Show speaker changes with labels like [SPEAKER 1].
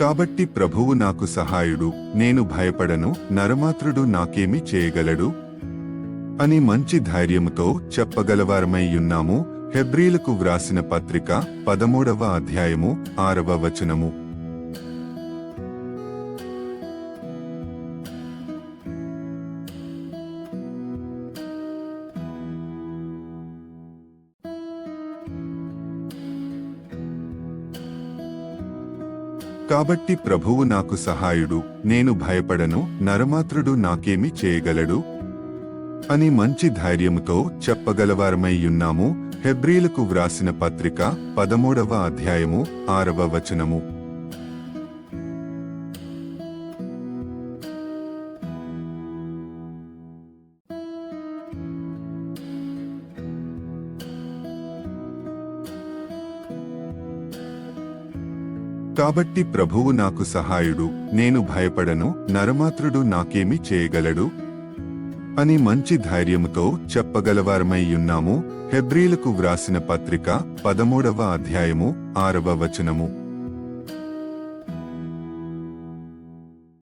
[SPEAKER 1] కాబట్టి ప్రభువు నాకు సహాయుడు నేను భయపడను నరమాత్రుడు నాకేమి చేయగలడు? అని మంచి ధైర్యముతో చెప్పగలవారమైయున్నాము హెబ్రీలకు వ్రాసిన పత్రిక పదమూడవ అధ్యాయము ఆరవ వచనము. కాబట్టి ప్రభువు నాకు సహాయుడు నేను భయపడను నరమాత్రుడు నాకేమి చేయగలడు? అని మంచి ధైర్యముతో చెప్పగలవారమైయున్నాము హెబ్రీలకు వ్రాసిన పత్రిక పదమూడవ అధ్యాయము ఆరవ వచనము. కాబట్టి ప్రభువు నాకు సహాయుడు నేను భయపడను నరమాత్రుడు నాకేమి చేయగలడు? అని మంచి ధైర్యముతో చెప్పగలవారమైయున్నాము హెబ్రీలకు వ్రాసిన పత్రిక పదమూడవ అధ్యాయము ఆరవ వచనము.